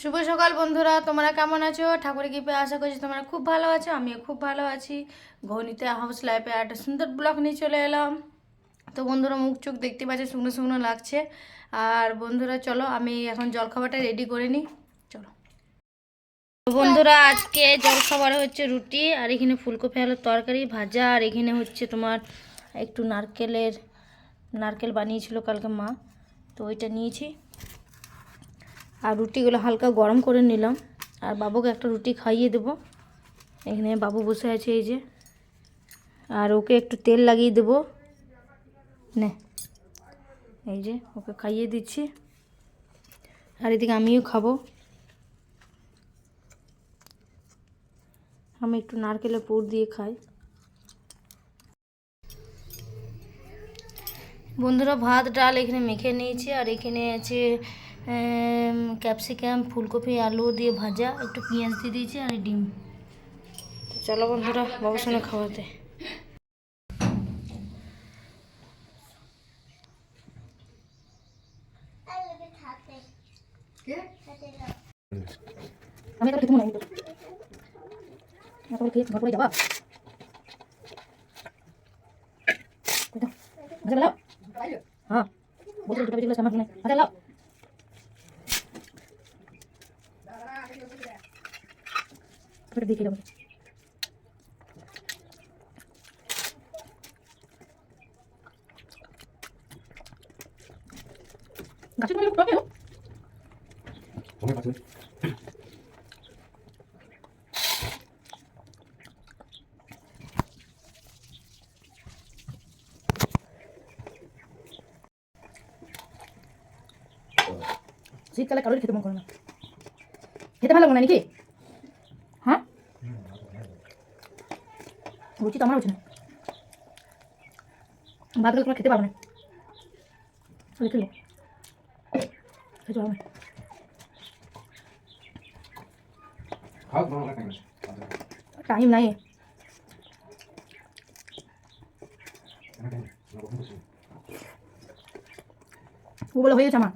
শুভ সকাল বন্ধুরা, তোমরা কেমন আছো? ঠাকুর কৃপে আশা করছি তোমরা খুব ভালো আছো, আমিও খুব ভালো আছি। ঘনিতে হাউস লাইফে একটা সুন্দর ব্লগ নিয়ে চলে এলাম। তো বন্ধুরা, মুখ চোখ দেখতে পাচ্ছে, শুকনো শুকনো লাগছে। আর বন্ধুরা, চলো, আমি এখন জলখাবারটা রেডি করে নিই। চলো। বন্ধুরা, আজকে জলখাবারে হচ্ছে রুটি, আর এখানে ফুলকপি, আলুর তরকারি ভাজা, আর এখানে হচ্ছে তোমার একটু নারকেলের, নারকেল বানিয়েছিল কালকে মা। তো ওইটা নিয়েছি। আর রুটিগুলো হালকা গরম করে নিলাম। আর বাবুকে একটা রুটি খাইয়ে দেবো। এখানে বাবু বসে আছে এই যে। আর ওকে একটু তেল লাগিয়ে দেবো। নে, এই যে ওকে খাইয়ে দিচ্ছি। আর এদিকে আমিও খাব। আমি একটু নারকেলের পুর দিয়ে খাই। বন্ধুরা, ভাত, ডাল এখানে মেখে নিয়েছি। আর এখানে আছে ক্যাপসিকাম ফুলকপি আলু দিয়ে ভাজা একটু পেঁয়াজ দিয়ে দিয়েছি আর ডিম। তো চলো বন্ধুরা বাবুর সঙ্গে খাওয়াতে আমি তো খেতে মনে হয় খেয়ে ঘর করে যাবা হ্যাঁ বলতে দুটো বেজে আমার মনে লাও। ছোট দিয়ে খেলাম গাছের মধ্যে টবে অনেক আছে। শীতকালে কারোর খেতে মন করে না। খেতে ভালো লাগে না নাকি হ্যাঁ রুচি তো আমার হচ্ছে না। ভাত গেলে তোমার খেতে পারবে না। খেতে পারবে টাইম নাই। আমরা কখন হয়ে গেছে আমার।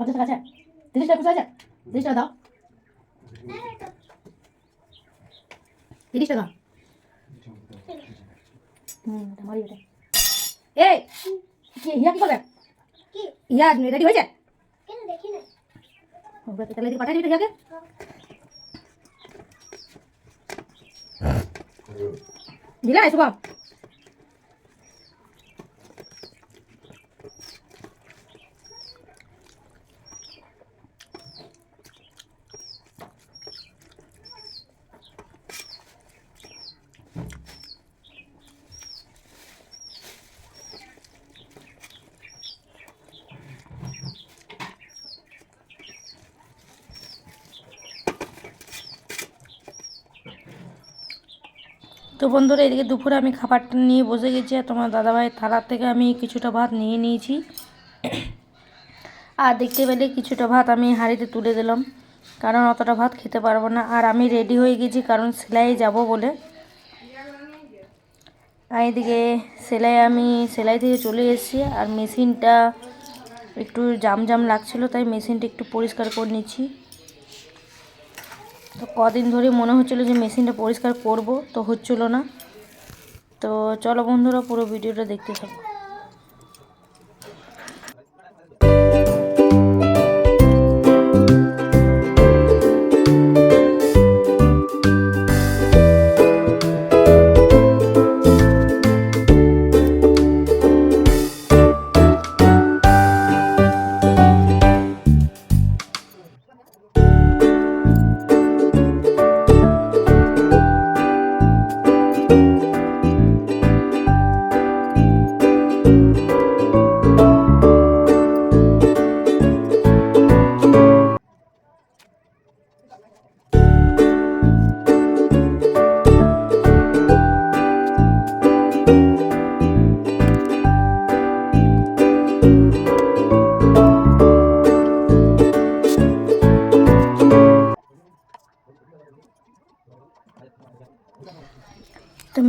পঞ্চাশ টাকা আছে তিরিশ টাকা আছে তিরিশ টাকা দাও তিরিশ টাকা হুম আমারই এটা এই কি ইয়া কি করবে ইয়া রেডি হয়েছে তাহলে এদিকে পাঠাই দিবি ইয়াকে দিলা শুভম তো বন্ধুরা, এদিকে দুপুরে আমি খাবারটা নিয়ে বসে গেছি আর তোমার দাদাভাইয়ের থালার থেকে আমি কিছুটা ভাত নিয়ে নিয়েছি। আর দেখতে পেলে কিছুটা ভাত আমি হাঁড়িতে তুলে দিলাম, কারণ অতটা ভাত খেতে পারব না। আর আমি রেডি হয়ে গেছি, কারণ সেলাই যাব বলে। আর এদিকে সেলাই আমি, সেলাই থেকে চলে এসেছি আর মেশিনটা একটু জাম জাম লাগছিল, তাই মেশিনটা একটু পরিষ্কার করে নিচ্ছি। তো কদিন ধরে মনে হচ্ছিল যে মেশিনটা পরিষ্কার করব, তো হচ্ছিল না। তো চলো বন্ধুরা পুরো ভিডিওটা দেখতে থাকো।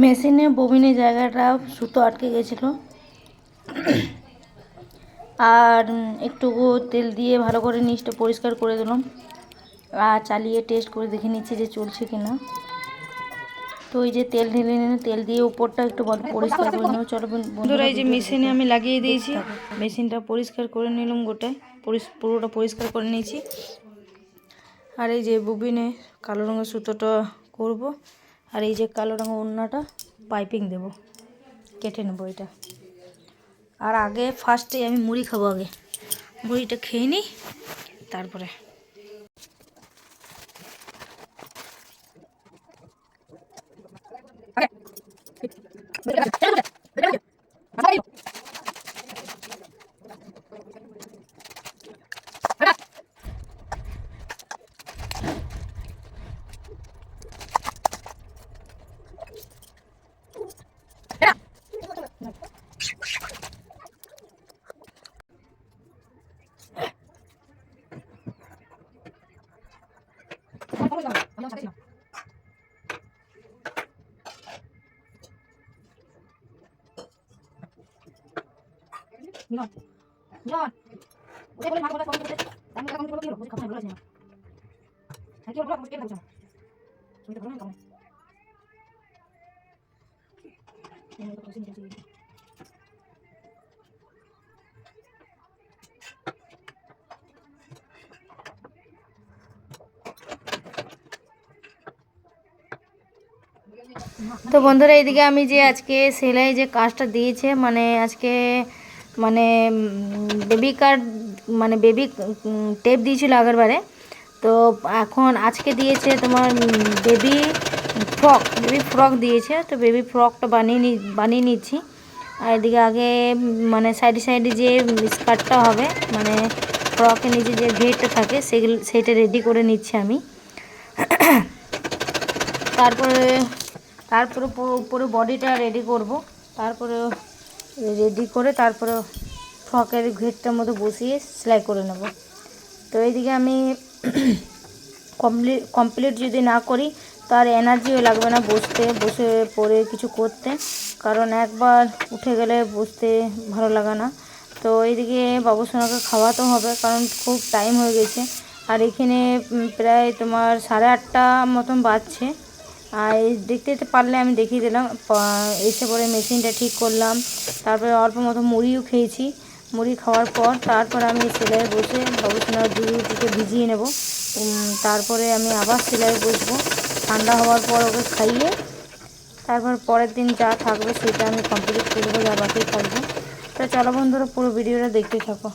মেশিনে ববিনের জায়গাটা সুতো আটকে গেছিল। আর একটু তেল দিয়ে ভালো করে নিচটা পরিষ্কার করে দিলাম। আর চালিয়ে টেস্ট করে দেখে নিচ্ছি যে চলছে কি না তো ওই যে তেল ঢেলে নিলাম তেল দিয়ে উপরটা একটু ভালো পরিষ্কার করে নেব। চলো বন্ধু- বন্ধুরা এই যে মেশিনে আমি লাগিয়ে দিয়েছি। মেশিনটা পরিষ্কার করে নিলাম গোটায়। পুরোটা পরিষ্কার করে নিয়েছি। আর এই যে বুবিনে কালো রঙের সুতোটা করব। আর এই যে কালো রঙের ওড়নাটা পাইপিং দেব। কেটে নেব এটা। আর আগে ফার্স্টে আমি মুড়ি খাব আগে। মুড়িটা খেয়ে নিই, তারপরে। মিলন মিলন ওদের বলে মা বলে ফোন করতে আমি কথা বলতে বলে কি হলো কথা বলে না কি হলো কথা বলতে না তো বন্ধুরা, এইদিকে আমি যে আজকে সেলাই যে কাজটা দিয়েছে মানে আজকে মানে বেবি কার্ড মানে বেবি টেপ দিয়েছিল আগের বারে তো এখন আজকে দিয়েছে তোমার বেবি ফ্রক বেবি ফ্রক দিয়েছে। তো বেবি ফ্রকটা বানিয়ে নি, বানিয়ে নিচ্ছি। আর এদিকে আগে মানে সাইডে সাইডে যে স্কার্টটা হবে মানে ফ্রকের নিচে যে ঘেরটা থাকে, সেগুলো, সেটা রেডি করে নিচ্ছি আমি। তারপরে তারপরে পুরো বডিটা রেডি করব। তারপরে রেডি করে তারপরে ফ্রকের ঘেরটার মধ্যে বসিয়ে সেলাই করে নেব। তো এইদিকে আমি কমপ্লিট কমপ্লিট যদি না করি, তার এনার্জিও লাগবে না বসতে, বসে পড়ে কিছু করতে। কারণ একবার উঠে গেলে বসতে ভালো লাগে না। তো এইদিকে বাবুসোনাকে খাওয়াতে হবে, কারণ খুব টাইম হয়ে গেছে। আর এখানে প্রায় তোমার সাড়ে আটটা মতন বাজছে। আর দেখতে পারলে আমি দেখিয়ে দিলাম এসে পরে মেশিনটা ঠিক করলাম। তারপরে অল্প মতো মুড়িও খেয়েছি। মুড়ি খাওয়ার পর তারপর আমি সেলাই বসে বাবুসোনার দুধকে ভিজিয়ে নেব। তারপরে আমি আবার সেলাই বসবো। ঠান্ডা হওয়ার পর ওকে খাইয়ে তারপর পরের দিন যা থাকবে সেটা আমি কমপ্লিট করব, যা বাকি থাকবে। তো চলো বন্ধুরা, পুরো ভিডিওটা দেখতে থাকো।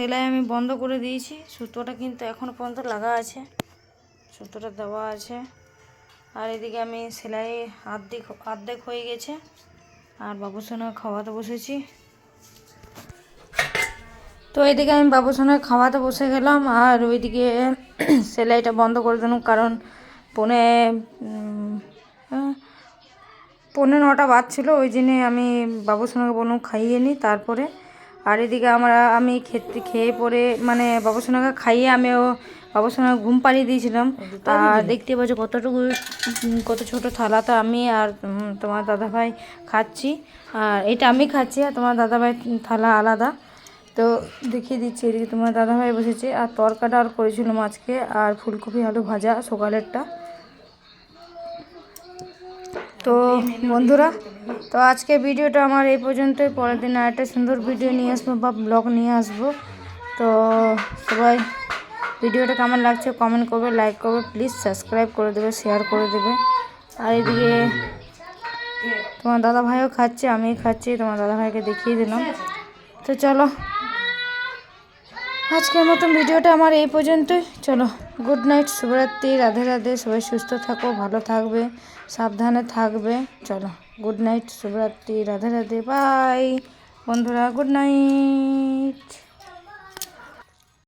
সেলাই আমি বন্ধ করে দিয়েছি। সুতোটা কিন্তু এখনও পর্যন্ত লাগা আছে। সুতোটা দেওয়া আছে। আর এদিকে আমি সেলাই আর্ধেক আর্ধেক হয়ে গেছে। আর বাবুসোনা খাওয়াতে বসেছি। তো এদিকে আমি বাবুসোনা খাওয়াতে বসে গেলাম। আর ওইদিকে সেলাইটা বন্ধ করে দিলাম। কারণ পনে উম, আহ, পৌনে নটা বাজছিল। ওই জন্যে আমি বাবুসোনাকে বললাম খাইয়ে নিই তারপরে আর এদিকে আমরা আমি খেতে খেয়ে পরে মানে বাবুসোনাকে খাইয়ে আমিও বাবুসোনাকে ঘুম পাড়িয়ে দিয়েছিলাম। আর দেখতে পাচ্ছ কতটুকু কত ছোট থালাতে আমি আর তোমার দাদাভাই খাচ্ছি। আর এটা আমি খাচ্ছি আর তোমার দাদাভাই থালা আলাদা। তো দেখিয়ে দিচ্ছি এদিকে তোমার দাদাভাই বসেছে। আর তরকাটা আর করেছিলাম আজকে আর ফুলকপি আলু ভাজা সকালেরটা। তো বন্ধুরা, তো আজকে ভিডিওটা আমার এই পর্যন্তই। পরের দিন আরেকটা সুন্দর ভিডিও নিয়ে আসব বা ব্লগ নিয়ে আসব। তো সবাই ভিডিওটা কেমন লাগছে কমেন্ট করবে লাইক করবে প্লিজ সাবস্ক্রাইব করে দেবে শেয়ার করে দেবে। আর এদিকে তোমার দাদা ভাইও খাচ্ছে আমি খাচ্ছি, তোমার দাদা ভাইকে দেখিয়ে দিলাম। তো চলো, আজকের মতন ভিডিওটা আমার এই পর্যন্তই। চলো। গুড নাইট শুভরাত্রি রাধে রাধে সবাই সুস্থ থাকো, ভালো থাকবে, সাবধানে থাকবে। চলো গুড নাইট শুভরাত্রি রাধে রাধে বাই বন্ধুরা গুড নাইট